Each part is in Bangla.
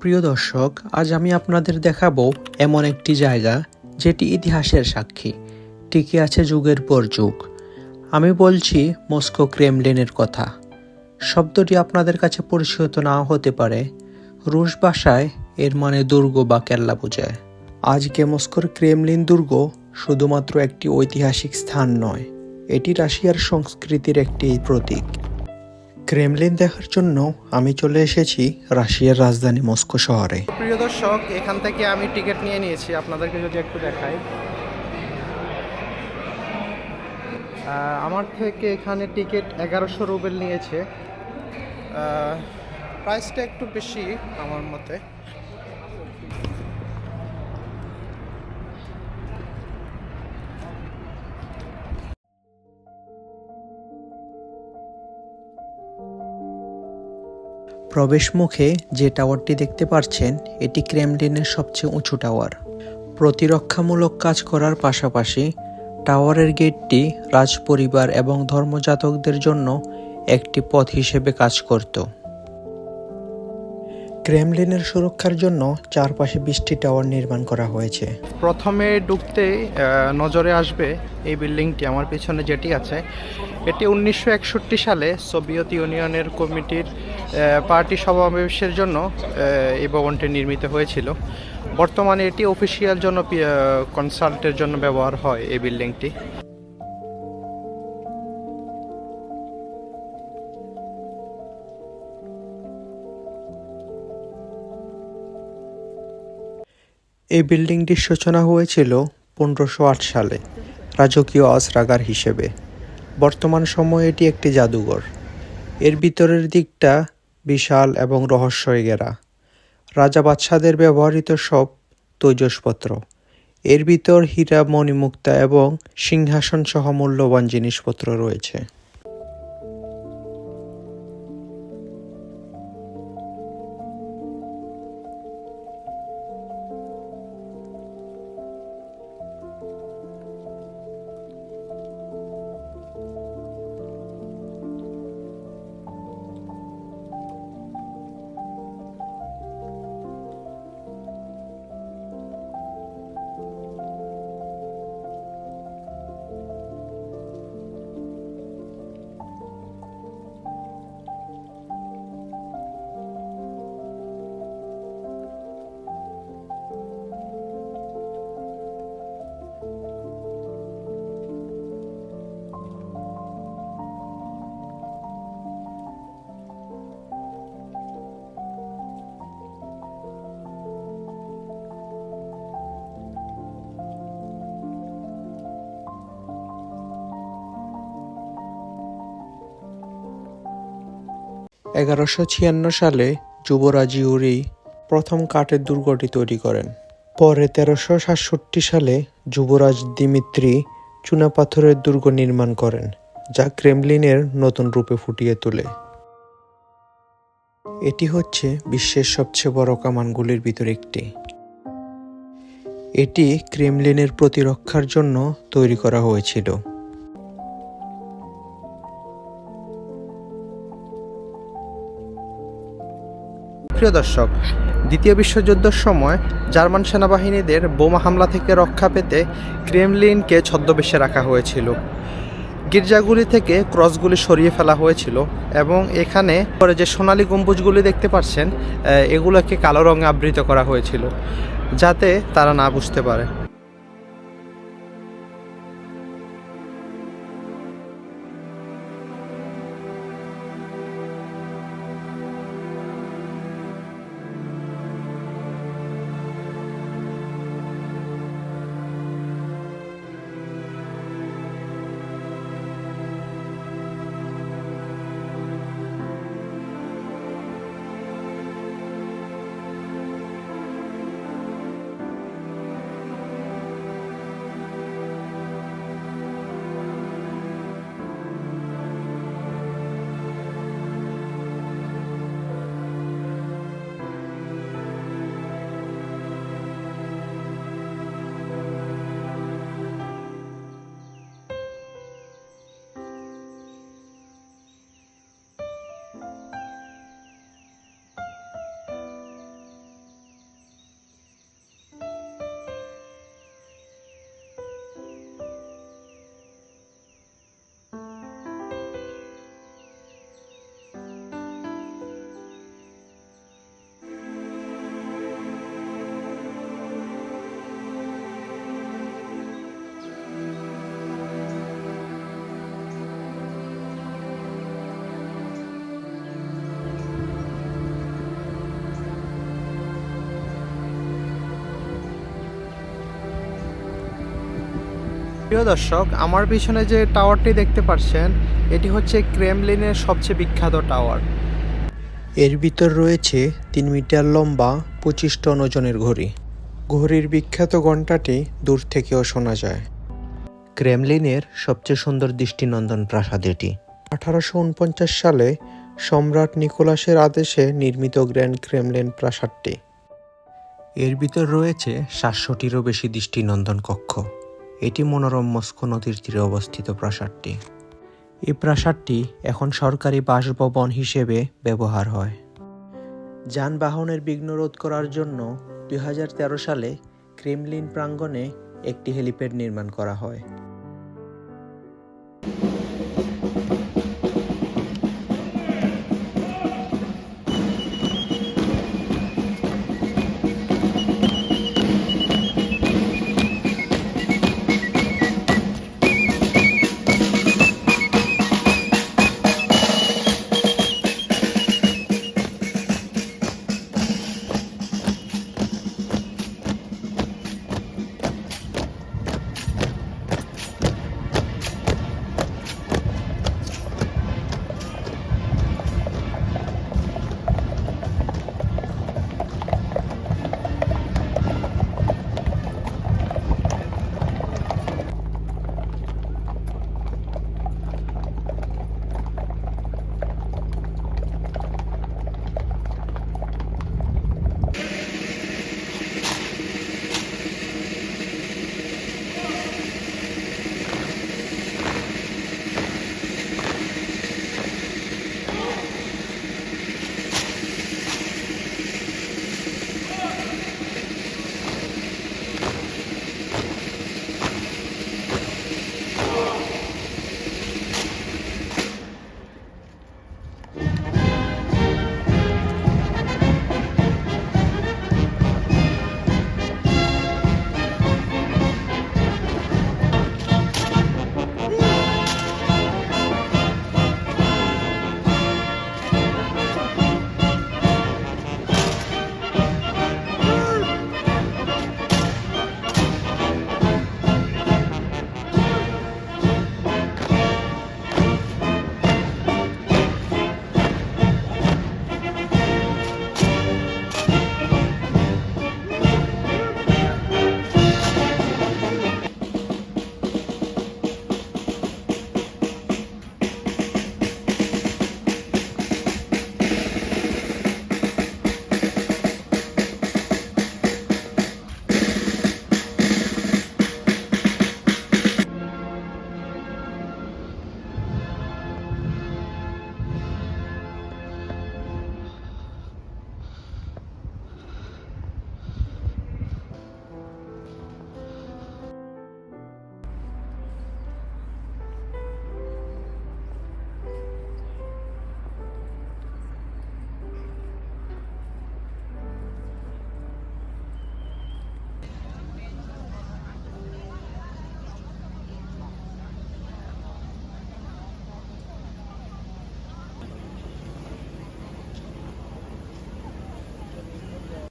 প্রিয় দর্শক, আজ আমি আপনাদের দেখাবো এমন একটি জায়গা যেটি ইতিহাসের সাক্ষী। টিকে আছে যুগের পর যুগ। আমি বলছি মস্কো ক্রেমলিনের কথা। শব্দটি আপনাদের কাছে পরিচিত নাও হতে পারে। রুশ ভাষায় এর মানে দুর্গ বা কেল্লা বোঝায় আজকে মস্কোর ক্রেমলিন দুর্গ শুধুমাত্র একটি ঐতিহাসিক স্থান নয়, এটি রাশিয়ার সংস্কৃতির একটি প্রতীক। ক্রেমলিন দেখার জন্য আমি চলে এসেছি রাশিয়ার রাজধানী মস্কো শহরে। প্রিয় দর্শক, এখান থেকে আমি টিকিট নিয়ে নিয়েছি। আপনাদেরকে যদি একটু দেখাই। আমার থেকে এখানে টিকিট এগারোশো রুবেল নিয়েছে। প্রাইসটা একটু বেশি আমার মতে। প্রবেশ মুখে যে টাওয়ারটি দেখতে পারছেন, এটি ক্রেমলিনের সবচেয়ে উঁচু টাওয়ার। প্রতিরক্ষামূলক কাজ করার পাশাপাশি টাওয়ারের গেটটি রাজপরিবার এবং ধর্মজাতকদের জন্য একটি পথ হিসেবে কাজ করত। ক্রেমলিনের সুরক্ষার জন্য চারপাশে বিশটি টাওয়ার নির্মাণ করা হয়েছে। প্রথমে আহ, নজরে আসবে এই বিল্ডিংটি আমার পিছনে যেটি আছে। এটি উনিশশো একষট্টি সালে সোভিয়েত ইউনিয়নের কমিটির পার্টি সমাবেশের জন্য এই ভবনটি নির্মিত হয়েছিল। বর্তমানে এটি অফিসিয়াল জন্য কনসাল্টের জন্য ব্যবহার হয় এই বিল্ডিংটি। এই বিল্ডিংটির সূচনা হয়েছিল পনেরোশো আট সালে, রাজকীয় অস্ত্রাগার হিসেবে। বর্তমান সময়ে এটি একটি জাদুঘর। এর ভিতরের দিকটা বিশাল এবং রহস্যয় ঘেরা। রাজা বাদশাদের ব্যবহৃত সব তৈজসপত্র, এর ভিতর হীরা, মণিমুক্তা এবং সিংহাসন সহ মূল্যবান জিনিসপত্র রয়েছে। এগারোশো ছিয়ান্ন সালে যুবরাজ ইউরি প্রথম কাঠের দুর্গটি তৈরি করেন। পরে তেরোশো সাতষট্টি সালে যুবরাজ দিমিত্রি চুনাপাথরের দুর্গ নির্মাণ করেন, যা ক্রেমলিনের নতুন রূপে ফুটিয়ে তোলে। এটি হচ্ছে বিশ্বের সবচেয়ে বড় কামানগুলির ভিতর একটি। এটি ক্রেমলিনের প্রতিরক্ষার জন্য তৈরি করা হয়েছিল। প্রিয় দর্শক, দ্বিতীয় বিশ্বযুদ্ধের সময় জার্মান সেনাবাহিনীদের বোমা হামলা থেকে রক্ষা পেতে ক্রেমলিনকে ছদ্মবেশে রাখা হয়েছিল। গির্জাগুলি থেকে ক্রসগুলি সরিয়ে ফেলা হয়েছিল এবং এখানে পরে যে সোনালী গম্বুজগুলি দেখতে পাচ্ছেন এগুলোকে কালো রঙে আবৃত করা হয়েছিল, যাতে তারা না বুঝতে পারে। প্রিয় দর্শক, আমার পিছনে যে টাওয়ারটি দেখতে পাচ্ছেন, এটি হচ্ছে ক্রেমলিনের সবচেয়ে বিখ্যাত টাওয়ার। এর ভিতর রয়েছে তিন মিটার লম্বা, পঁচিশ টন ওজনের ঘড়ি। ঘড়ির বিখ্যাত ঘণ্টাটি দূর থেকেও শোনা যায়। ক্রেমলিনের সবচেয়ে সুন্দর দৃষ্টিনন্দন প্রাসাদ এটি। আঠারোশো উনপঞ্চাশ সালে সম্রাট নিকোলাসের আদেশে নির্মিত গ্র্যান্ড ক্রেমলিন প্রাসাদটি। এর ভিতর রয়েছে সাতশোটিরও বেশি দৃষ্টিনন্দন কক্ষ। এটি মনোরম মস্কো নদীর তীরে অবস্থিত প্রাসাদটি। এই প্রাসাদটি এখন সরকারি বাসভবন হিসেবে ব্যবহার হয়। যানবাহনের বিঘ্ন রোধ করার জন্য দুই হাজার তেরো সালে ক্রেমলিন প্রাঙ্গণে একটি হেলিপ্যাড নির্মাণ করা হয়।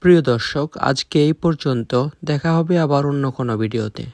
প্রিয় দর্শক আজকে এই পর্যন্ত। দেখা হবে আবার অন্য কোনো ভিডিওতে।